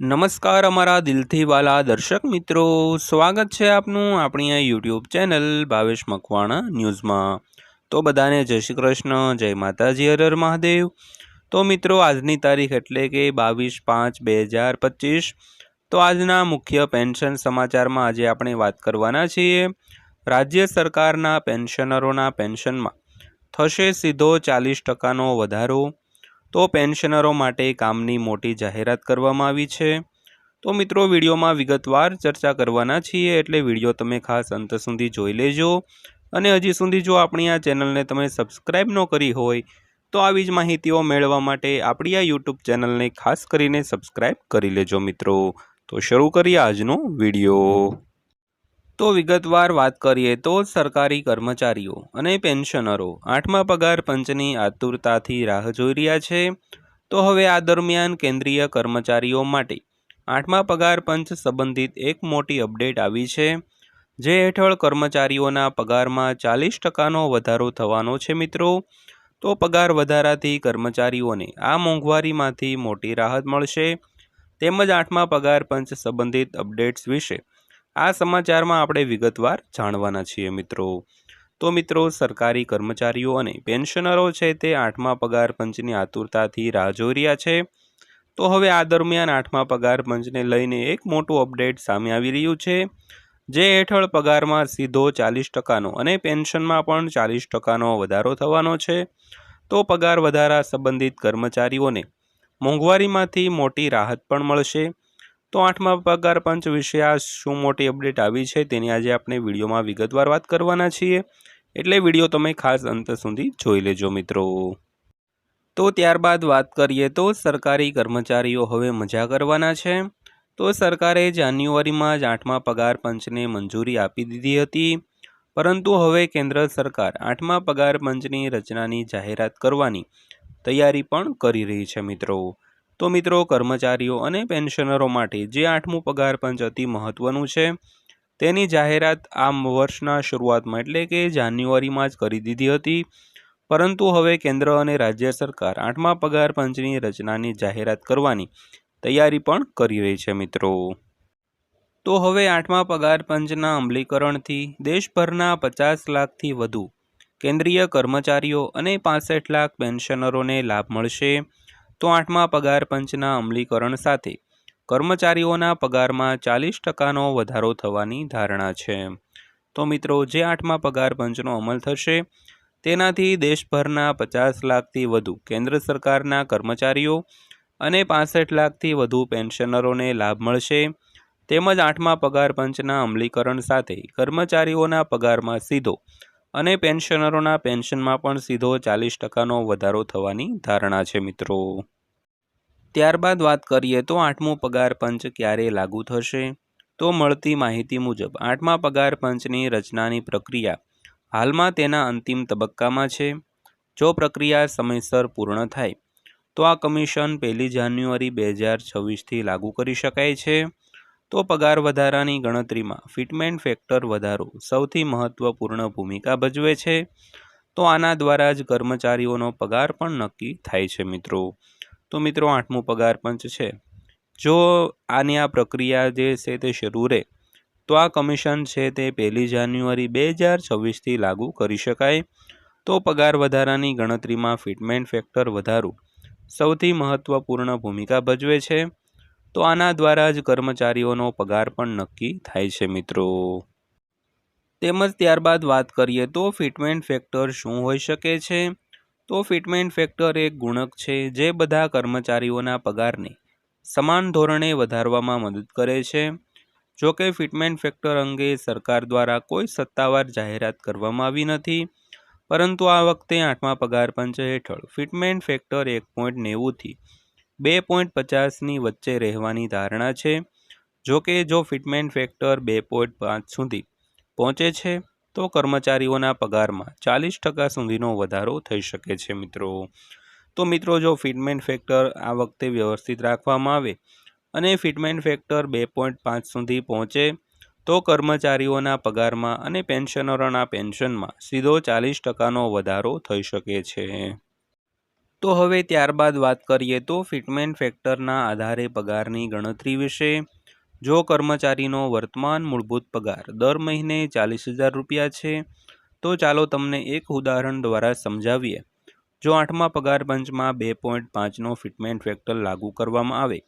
નમસ્કાર અમારા દિલથી વાલા દર્શક મિત્રો. સ્વાગત છે આપનું આપણી આ યુટ્યુબ ચેનલ ભાવેશ મકવાણા ન્યૂઝમાં. તો બધાને જય શ્રી કૃષ્ણ, જય માતાજી હરર મહાદેવ. તો મિત્રો, આજની તારીખ એટલે કે બાવીસ પાંચ બે હજાર પચીસ. તો આજના મુખ્ય પેન્શન સમાચારમાં આજે આપણે વાત કરવાના છીએ. રાજ્ય સરકારના પેન્શનરોના પેન્શનમાં થશે સીધો ચાલીસ ટકાનો વધારો. તો પેન્શનરો માટે કામની મોટી જાહેરાત કરવામાં આવી છે. તો મિત્રો, વિડીયોમાં વિગતવાર ચર્ચા કરવાના છીએ, એટલે વીડિયો તમે ખાસ અંત સુધી જોઈ લેજો. અને હજી સુધી જો આપણી આ ચેનલને તમે સબસ્ક્રાઈબ ન કરી હોય, તો આવી જ માહિતીઓ મેળવવા માટે આપણી આ યુટ્યુબ ચેનલને ખાસ કરીને સબસ્ક્રાઈબ કરી લેજો મિત્રો. તો શરૂ કરીએ આજનો વીડિયો. તો વિગતવાર વાત કરીએ તો સરકારી કર્મચારીઓ અને પેન્શનરો. આઠમા પગાર પંચની આતુરતાથી રાહ જોઈ રહ્યા છે. તો હવે આ દરમિયાન કેન્દ્રીય કર્મચારીઓ માટે આઠમા પગાર પંચ સંબંધિત એક મોટી અપડેટ આવી છે. જે હેઠળ કર્મચારીઓના પગારમાં ચાલીસ ટકાનો વધારો થવાનો છે મિત્રો. તો પગાર વધારાથી કર્મચારીઓને આ મોંઘવારીમાંથી મોટી રાહત મળશે. તેમજ આઠમા પગાર પંચ સંબંધિત અપડેટ્સ વિશે આ સમાચારમાં આપણે વિગતવાર જાણવાના છીએ મિત્રો. તો મિત્રો, સરકારી કર્મચારીઓ અને પેન્શનરો છે તે આઠમા પગાર પંચની આતુરતાથી રાહ જોઈ રહ્યા છે. તો હવે આ દરમિયાન આઠમા પગાર પંચને લઈને એક મોટું અપડેટ સામે આવી રહ્યું છે. જે હેઠળ પગારમાં સીધો ચાલીસ ટકાનો અને પેન્શનમાં પણ ચાલીસ ટકાનો વધારો થવાનો છે. તો પગાર વધારા સંબંધિત કર્મચારીઓને મોંઘવારીમાંથી મોટી રાહત પણ મળશે. તો આઠમા પગાર પંચ વિશે આ શું મોટી અપડેટ આવી છે તેની આજે આપણે વિડીયોમાં વિગતવાર વાત કરવાના છીએ. એટલે વીડિયો તમે ખાસ અંત સુધી જોઈ લેજો મિત્રો. તો ત્યારબાદ વાત કરીએ તો સરકારી કર્મચારીઓ હવે મજા કરવાના છે. તો સરકારે જાન્યુઆરીમાં જ આઠમા પગાર પંચને મંજૂરી આપી દીધી હતી. પરંતુ હવે કેન્દ્ર સરકાર આઠમા પગાર પંચની રચનાની જાહેરાત કરવાની તૈયારી પણ કરી રહી છે મિત્રો. તો મિત્રો, કર્મચારીઓ અને પેન્શનરો માટે જે આઠમું પગાર પંચ અતિ મહત્ત્વનું છે, તેની જાહેરાત આ વર્ષના શરૂઆતમાં એટલે કે જાન્યુઆરીમાં જ કરી દીધી હતી. પરંતુ હવે કેન્દ્ર અને રાજ્ય સરકાર આઠમા પગાર પંચની રચનાની જાહેરાત કરવાની તૈયારી પણ કરી રહી છે મિત્રો. તો હવે આઠમા પગાર પંચના અમલીકરણથી દેશભરના પચાસ લાખથી વધુ કેન્દ્રીય કર્મચારીઓ અને પાસઠ લાખ પેન્શનરોને લાભ મળશે. તો આઠમા પગાર પંચના અમલીકરણ સાથે. કર્મચારીઓના પગારમાં ચાલીસ ટકાનો વધારો થવાની ધારણા છે. તો મિત્રો, જે આઠમા પગાર પંચનો અમલ થશે, તેનાથી દેશભરના પચાસ લાખથી વધુ કેન્દ્ર સરકારના કર્મચારીઓ અને પાસઠ લાખથી વધુ પેન્શનરોને લાભ મળશે. તેમજ આઠમા પગાર પંચના અમલીકરણ સાથે કર્મચારીઓના પગારમાં સીધો અને પેન્શનરોના પેન્શનમાં પણ સીધો ચાલીસ ટકાનો વધારો થવાની ધારણા છે, મિત્રો. ત્યારબાદ વાત કરીએ તો આઠમું પગાર પંચ ક્યારે લાગુ થશે? તો મળતી માહિતી મુજબ, આઠમા પગાર પંચની રચનાની પ્રક્રિયા હાલમાં તેના અંતિમ તબક્કામાં છે. જો પ્રક્રિયા સમયસર પૂર્ણ થાય, તો આ કમિશન પહેલી જાન્યુઆરી બે હજાર છવ્વીસથી લાગુ કરી શકાય છે. તો પગાર વધારાની ગણતરીમાં ફિટમેન્ટ ફેક્ટર વધારો સૌથી મહત્ત્વપૂર્ણ ભૂમિકા ભજવે છે. તો આના દ્વારા જ કર્મચારીઓનો પગાર પણ નક્કી થાય છે મિત્રો. તો મિત્રો આઠમું પગાર પંચ છે. જો આની આ પ્રક્રિયા જે છે તે શરૂ રહે, તો આ કમિશન છે તે પહેલી જાન્યુઆરી બે હજાર છવ્વીસથી લાગુ કરી શકાય. તો પગાર વધારાની ગણતરીમાં ફિટમેન્ટ ફેક્ટર વધારો સૌથી મહત્ત્વપૂર્ણ ભૂમિકા ભજવે છે. તો આના દ્વારા જ કર્મચારીઓનો પગાર પણ નક્કી થાય છે, મિત્રો. તેમજ ત્યારબાદ વાત કરીએ તો ફિટમેન્ટ ફેક્ટર શું હોઈ શકે છે? તો ફિટમેન્ટ ફેક્ટર એક ગુણક છે, જે બધા કર્મચારીઓના પગારને સમાન ધોરણે વધારવામાં મદદ કરે છે. જો કે ફિટમેન્ટ ફેક્ટર અંગે સરકાર દ્વારા કોઈ સત્તાવાર જાહેરાત કરવામાં આવી નથી. પરંતુ આ વખતે આઠમા પગાર પંચ હેઠળ ફિટમેન્ટ ફેક્ટર એક પોઈન્ટ નેવુંથી બે પોઈન્ટ પચાસની વચ્ચે રહેવાની ધારણા છે. જો કે જો ફિટમેન્ટ ફેક્ટર બે પોઈન્ટ પાંચ સુધી પહોંચે છે, તો કર્મચારીઓના પગારમાં ચાલીસ ટકા સુધીનો વધારો થઈ શકે છે મિત્રો. તો મિત્રો, જો ફિટમેન્ટ ફેક્ટર આ વખતે વ્યવસ્થિત રાખવામાં આવે અને ફિટમેન્ટ ફેક્ટર બે પોઈન્ટ પાંચ સુધી પહોંચે, તો કર્મચારીઓના પગારમાં અને પેન્શનરોના પેન્શનમાં સીધો ચાલીસ ટકાનો વધારો થઈ શકે છે. તો હવે ત્યારબાદ વાત કરીએ તો ફિટમેન્ટ ફેક્ટરના આધારે પગારની ગણતરી વિશે. જો કર્મચારીનો વર્તમાન મૂળભૂત પગાર દર મહિને ચાલીસ હજાર રૂપિયા છે, તો ચાલો તમને એક ઉદાહરણ દ્વારા સમજાવીએ. જો આઠમા પગાર પંચમાં બે પોઈન્ટ પાંચનો ફિટમેન્ટ ફેક્ટર લાગુ કરવામાં આવે,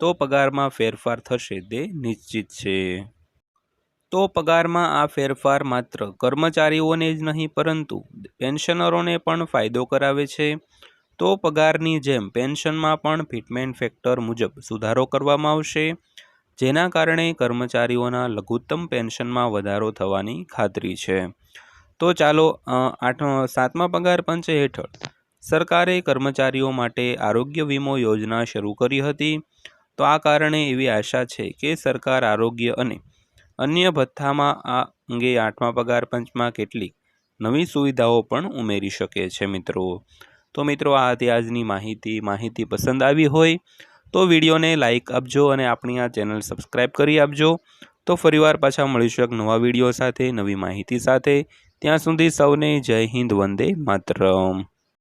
તો પગારમાં ફેરફાર થશે તે નિશ્ચિત છે. તો પગારમાં આ ફેરફાર માત્ર કર્મચારીઓને જ નહીં, પરંતુ પેન્શનરોને પણ ફાયદો કરાવે છે. તો પગારની જેમ પેન્શનમાં પણ ફિટમેન્ટ ફેક્ટર મુજબ સુધારો કરવામાં આવશે, જેના કારણે કર્મચારીઓના લઘુત્તમ પેન્શનમાં વધારો થવાની ખાતરી છે. તો ચાલો આઠ, સાતમા પગાર પંચ હેઠળ. સરકારે કર્મચારીઓ માટે આરોગ્ય વીમો યોજના શરૂ કરી હતી. તો આ કારણે એવી આશા છે કે સરકાર આરોગ્ય અને અન્ય ભથ્થામાં આ અંગે આઠમા પગાર પંચમાં કેટલીક નવી સુવિધાઓ પણ ઉમેરી શકે છે મિત્રો. તો મિત્રો, આ હતી આજની માહિતી. માહિતી પસંદ આવી હોય તો વિડીયોને લાઇક આપજો અને આપણી આ ચેનલ સબસ્ક્રાઈબ કરી આપજો. તો ફરીવાર પાછા મળીશું એક નવા વીડિયો સાથે, નવી માહિતી સાથે. ત્યાં સુધી સૌને જય હિન્દ, વંદે માતરમ.